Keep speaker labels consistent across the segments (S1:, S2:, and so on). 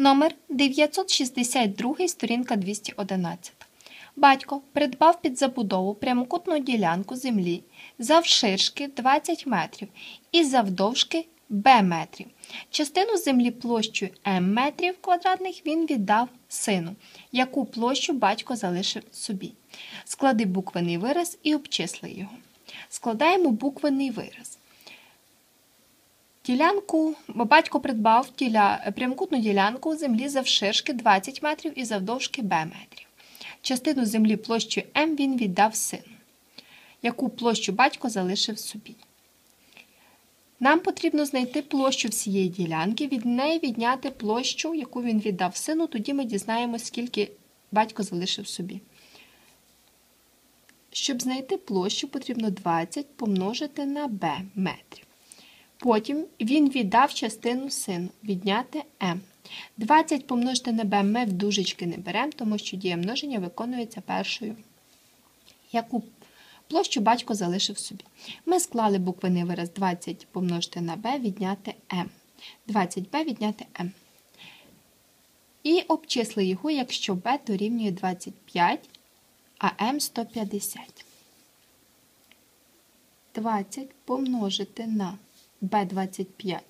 S1: Номер 962, сторінка 211. Батько придбав під забудову прямокутну ділянку землі завширшки 20 метрів і завдовжки Б метрів. Частину землі площею М метрів квадратних він віддав сину, яку площу батько залишив собі. Склади буквений вираз і обчисли його. Складаємо буквений вираз. Ділянку батько придбав діля, прямокутну ділянку землі завширшки 20 метрів і завдовжки Б метрів. Частину землі площею М він віддав сину, яку площу батько залишив собі. Нам потрібно знайти площу всієї ділянки, від неї відняти площу, яку він віддав сину, тоді ми дізнаємося, скільки батько залишив собі. Щоб знайти площу, потрібно 20 помножити на b метрів. Потім він віддав частину сину, відняти m. 20 помножити на b ми в дужечки не беремо, тому що дія множення виконується першою. Яку площу батько залишив собі. Ми склали буквений вираз 20 помножити на b, відняти m. 20b відняти m. І обчисли його, якщо b дорівнює 25, а m 150. 20 помножити на b25.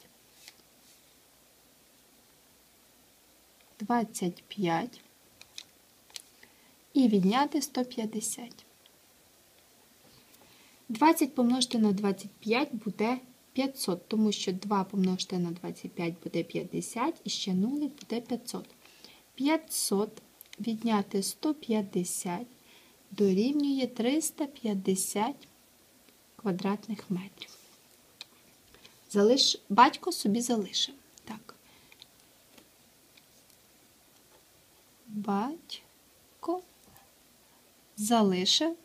S1: 25 і відняти 150. 20 помножити на 25 буде 500, тому що 2 помножити на 25 буде 50 і ще 0 буде 500. 500 відняти 150 дорівнює 350 квадратних метрів. Залиш... Батько собі залишив. Так. Батько залишив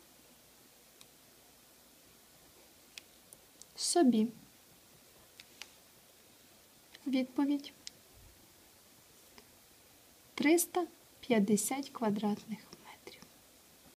S1: собі. Відповідь 350 квадратних